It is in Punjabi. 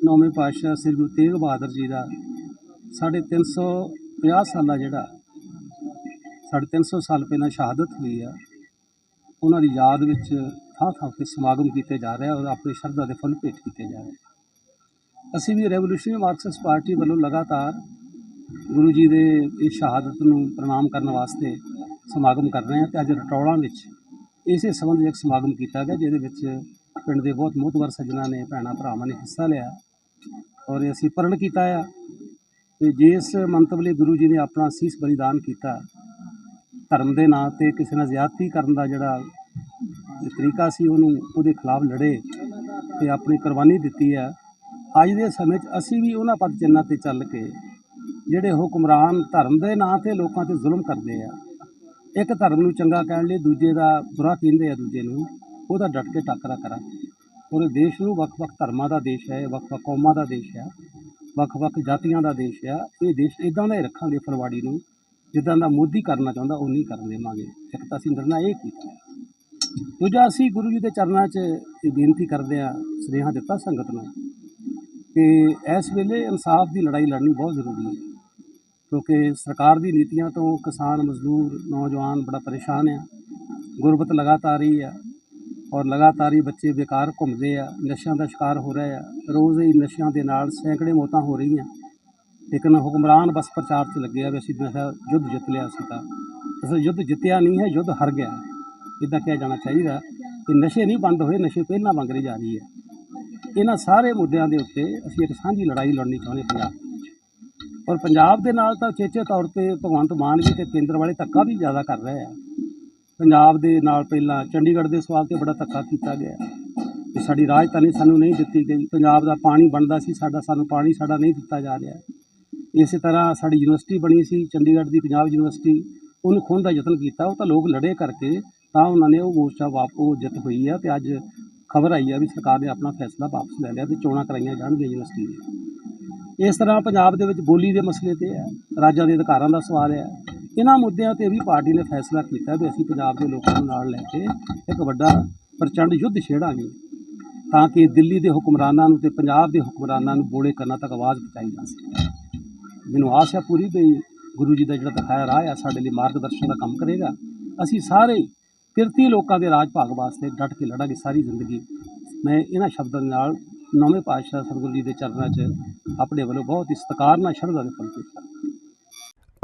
ਨੌਵੇਂ ਪਾਤਸ਼ਾਹ ਸ੍ਰੀ ਗੁਰੂ ਤੇਗ ਬਹਾਦਰ ਜੀ ਦਾ ਸਾਢੇ ਤਿੰਨ ਸੌ ਪੰਜਾਹ ਸਾਲਾ ਜਿਹੜਾ, ਸਾਢੇ ਤਿੰਨ ਸੌ ਸਾਲ ਪਹਿਲਾਂ ਸ਼ਹਾਦਤ ਹੋਈ ਆ, ਉਹਨਾਂ ਦੀ ਯਾਦ ਵਿੱਚ ਥਾਂ ਥਾਂ ਤੇ ਸਮਾਗਮ ਕੀਤੇ ਜਾ ਰਹੇ ਔਰ ਆਪਣੀ ਸ਼ਰਧਾ ਦੇ ਫੁੱਲ ਭੇਟ ਕੀਤੇ ਜਾ ਰਹੇ ਅਸੀਂ ਵੀ ਰੈਵੋਲੂਸ਼ਨਰੀ ਮਾਰਕਸਿਸਟ ਪਾਰਟੀ ਵੱਲੋਂ ਲਗਾਤਾਰ ਗੁਰੂ ਜੀ ਦੇ ਇਸ ਸ਼ਹਾਦਤ ਨੂੰ ਪ੍ਰਣਾਮ ਕਰਨ ਵਾਸਤੇ ਸਮਾਗਮ ਕਰ ਰਹੇ ਹਾਂ ਤੇ ਅੱਜ ਰਟੌਲਾਂ ਵਿੱਚ ਇਸੇ ਸੰਬੰਧ ਵਿੱਚ ਇੱਕ ਸਮਾਗਮ ਕੀਤਾ ਗਿਆ, ਜਿਹਦੇ ਵਿੱਚ ਪਿੰਡ ਦੇ ਬਹੁਤ ਮੋਹਤਵਰ ਸੱਜਣਾ ਨੇ ਭੈਣਾਂ ਭਰਾਵਾਂ ਨੇ ਹਿੱਸਾ ਲਿਆ। ਔਰ ਅਸੀਂ ਪ੍ਰਣ ਕੀਤਾ ਆ। ਕਿ ਜਿਸ ਮੰਤਵ ਲਈ ਗੁਰੂ ਜੀ ਨੇ ਆਪਣਾ ਸੀਸ ਬਲੀਦਾਨ ਕੀਤਾ, ਧਰਮ ਦੇ ਨਾਂ ਤੇ ਕਿਸੇ ਨਾਲ ਜ਼ਿਆਦਤੀ ਕਰਨ ਦਾ ਜਿਹੜਾ ਤਰੀਕਾ ਸੀ, ਉਹਨੂੰ ਉਹਦੇ ਖਿਲਾਫ ਲੜੇ ਤੇ ਆਪਣੀ ਕੁਰਬਾਨੀ ਦਿੱਤੀ ਹੈ। ਅੱਜ ਦੇ ਸਮੇਂ 'ਚ ਅਸੀਂ ਵੀ ਉਹਨਾਂ ਪਦ ਚਿੰਨ੍ਹਾਂ ਤੇ ਚੱਲ ਕੇ ਜਿਹੜੇ ਹੁਕਮਰਾਨ ਧਰਮ ਦੇ ਨਾਂ ਤੇ ਲੋਕਾਂ ਤੇ ਜ਼ੁਲਮ ਕਰਦੇ ਆ, ਇੱਕ ਧਰਮ ਨੂੰ ਚੰਗਾ ਕਹਿਣ ਲਈ ਦੂਜੇ ਦਾ ਬੁਰਾ ਕਹਿੰਦੇ ਆ ਦੂਜੇ ਨੂੰ, ਉਹਦਾ ਡਟ ਕੇ ਟੱਕਰਾ ਕਰਾਂ ਪੂਰੇ ਦੇਸ਼ ਨੂੰ ਵੱਖ-ਵੱਖ ਧਰਮਾਂ ਦਾ ਦੇਸ਼ ਹੈ ਵੱਖ-ਵੱਖ ਕੌਮਾਂ ਦਾ ਦੇਸ਼ ਹੈ ਵੱਖ-ਵੱਖ ਜਾਤੀਆਂ ਦਾ ਦੇਸ਼ ਹੈ। ਇਹ ਦੇਸ਼ ਇਦਾਂ ਦਾ ਹੀ ਰੱਖਾਂਗੇ ਫਰਵਾੜੀ ਨੂੰ, ਜਿੱਦਾਂ ਦਾ ਮੋਦੀ ਕਰਨਾ ਚਾਹੁੰਦਾ ਉਹ ਨਹੀਂ ਕਰਨ ਦੇਵਾਂਗੇ। ਇੱਕ ਤਾਂ ਅਸੀਂ ਨਿਰਣਾ ਇਹ ਕੀਤਾ ਦੂਜਾ, ਅਸੀਂ ਗੁਰੂ ਜੀ ਦੇ ਚਰਨਾਂ 'ਚ ਇਹ ਬੇਨਤੀ ਕਰਦੇ ਆ ਸੁਨੇਹਾ ਦਿੱਤਾ ਸੰਗਤ ਨੂੰ ਕਿ ਇਸ ਵੇਲੇ ਇਨਸਾਫ ਦੀ ਲੜਾਈ ਲੜਨੀ ਬਹੁਤ ਜ਼ਰੂਰੀ ਹੈ। ਕਿਉਂਕਿ ਸਰਕਾਰ ਦੀ ਨੀਤੀਆਂ ਤੋਂ ਕਿਸਾਨ, ਮਜ਼ਦੂਰ, ਨੌਜਵਾਨ ਬੜਾ ਪਰੇਸ਼ਾਨ ਆ। ਗੁਰਬਤ ਲਗਾਤਾਰ ਹੀ ਆ। ਔਰ ਲਗਾਤਾਰ ਹੀ ਬੱਚੇ ਬੇਕਾਰ ਘੁੰਮਦੇ ਆ, ਨਸ਼ਿਆਂ ਦਾ ਸ਼ਿਕਾਰ ਹੋ ਰਹੇ ਆ। ਰੋਜ਼ ਹੀ ਨਸ਼ਿਆਂ ਦੇ ਨਾਲ ਸੈਂਕੜੇ ਮੌਤਾਂ ਹੋ ਰਹੀਆਂ। ਲੇਕਿਨ ਹੁਕਮਰਾਨ ਬਸ ਪ੍ਰਚਾਰ 'ਚ ਲੱਗੇ ਆ ਵੀ ਅਸੀਂ ਨਸ਼ਾ ਯੁੱਧ ਜਿੱਤ ਲਿਆ ਸੀ ਤਾਂ। ਅਸਲ ਯੁੱਧ ਜਿੱਤਿਆ ਨਹੀਂ ਹੈ, ਯੁੱਧ ਹਾਰ ਗਿਆ। ਇਦਾਂ ਕਿਹਾ ਜਾਣਾ ਚਾਹੀਦਾ ਕਿ ਨਸ਼ੇ ਨਹੀਂ ਬੰਦ ਹੋਏ, ਨਸ਼ੇ ਪਹਿਲਾਂ ਮੰਗ ਰਹੀ ਜਾ ਰਹੀ ਹੈ। ਇਹਨਾਂ ਸਾਰੇ ਮੁੱਦਿਆਂ ਦੇ ਉੱਤੇ ਅਸੀਂ ਇੱਕ ਸਾਂਝੀ ਲੜਾਈ ਲੜਨੀ ਚਾਹੁੰਦੇ ਪੰਜਾਬ ਔਰ ਪੰਜਾਬ ਦੇ ਨਾਲ ਤਾਂ ਚੇਚੇ ਤੌਰ ਤੇ ਭਗਵੰਤ ਮਾਨ ਵੀ ਤੇ ਕੇਂਦਰ ਵਾਲੇ ਧੱਕਾ ਵੀ ਜ਼ਿਆਦਾ ਕਰ ਰਹੇ ਆ। ਪੰਜਾਬ ਦੇ ਨਾਲ ਪਹਿਲਾਂ ਚੰਡੀਗੜ੍ਹ ਦੇ ਸਵਾਲ ਤੇ ਬੜਾ ਧੱਕਾ ਕੀਤਾ ਗਿਆ। ਕਿ ਸਾਡੀ ਰਾਜਧਾਨੀ ਸਾਨੂੰ ਨਹੀਂ ਦਿੱਤੀ ਗਈ। ਪੰਜਾਬ ਦਾ ਪਾਣੀ ਬਣਦਾ ਸੀ, ਸਾਡਾ, ਸਾਨੂੰ ਪਾਣੀ ਸਾਡਾ ਨਹੀਂ ਦਿੱਤਾ ਜਾ ਰਿਹਾ। ਇਸੇ ਤਰ੍ਹਾਂ ਸਾਡੀ ਯੂਨੀਵਰਸਿਟੀ ਬਣੀ ਸੀ, ਚੰਡੀਗੜ੍ਹ ਦੀ ਪੰਜਾਬ ਯੂਨੀਵਰਸਿਟੀ, ਉਹਨੂੰ ਖੋਹਣ ਦਾ ਯਤਨ ਕੀਤਾ। ਉਹ ਤਾਂ ਲੋਕ ਲੜੇ ਕਰਕੇ ਤਾਂ ਉਹਨਾਂ ਨੇ ਉਹ ਮੋਰਚਾ ਵਾਪ, ਉਹ ਜਿੱਤ ਹੋਈ ਆ ਤੇ ਅੱਜ ਖਬਰ ਆਈ ਆ ਵੀ ਸਰਕਾਰ ਨੇ ਆਪਣਾ ਫੈਸਲਾ ਵਾਪਸ ਲੈ ਲਿਆ ਤੇ ਚੋਣਾਂ ਕਰਾਈਆਂ ਜਾਣਗੀਆਂ ਯੂਨੀਵਰਸਿਟੀ ਦੀਆਂ। ਇਸ ਤਰ੍ਹਾਂ ਪੰਜਾਬ ਦੇ ਵਿੱਚ ਬੋਲੀ ਦੇ ਮਸਲੇ ਤੇ ਹੈ। ਰਾਜਾਂ ਦੇ ਅਧਿਕਾਰਾਂ ਦਾ ਸਵਾਲ ਹੈ। ਇਹਨਾਂ ਮੁੱਦਿਆਂ ਤੇ ਵੀ ਪਾਰਟੀ ਨੇ ਫੈਸਲਾ ਕੀਤਾ ਵੀ ਅਸੀਂ ਪੰਜਾਬ ਦੇ ਲੋਕਾਂ ਨੂੰ ਨਾਲ ਲੈ ਕੇ ਇੱਕ ਵੱਡਾ ਪ੍ਰਚੰਡ ਯੁੱਧ ਛੇੜਾਂਗੇ। ਤਾਂ ਕਿ ਦਿੱਲੀ ਦੇ ਹੁਕਮਰਾਨਾਂ ਨੂੰ ਤੇ ਪੰਜਾਬ ਦੇ ਹੁਕਮਰਾਨਾਂ ਨੂੰ ਬੋਲੇ ਕਰਨਾ ਤੱਕ ਆਵਾਜ਼ ਪਹੁੰਚਾਈ ਜਾ ਸਕੇ। ਮੈਨੂੰ ਆਸ ਹੈ ਪੂਰੀ ਵੀ ਗੁਰੂ ਜੀ ਦਾ ਜਿਹੜਾ ਦਿਖਾਇਆ ਰਾਹ ਆ ਸਾਡੇ ਲਈ ਮਾਰਗਦਰਸ਼ਨ ਦਾ ਕੰਮ ਕਰੇਗਾ। ਅਸੀਂ ਸਾਰੇ ਕਿਰਤੀ ਲੋਕਾਂ ਦੇ ਰਾਜ ਭਾਗ ਵਾਸਤੇ ਡਟ ਕੇ ਲੜਾਂਗੇ ਸਾਰੀ ਜ਼ਿੰਦਗੀ। ਮੈਂ ਇਹਨਾਂ ਸ਼ਬਦਾਂ ਦੇ ਨਾਲ ਨੌਵੇਂ ਪਾਤਸ਼ਾਹ ਸਤਿਗੁਰੂ ਜੀ ਦੇ ਚਰਨਾਂ 'ਚ ਆਪਣੇ ਵੱਲੋਂ ਬਹੁਤ ਹੀ ਸਤਿਕਾਰ ਨਾਲ ਸ਼ਰਧਾ ਦੇ ਫਲ ਪੇਸ਼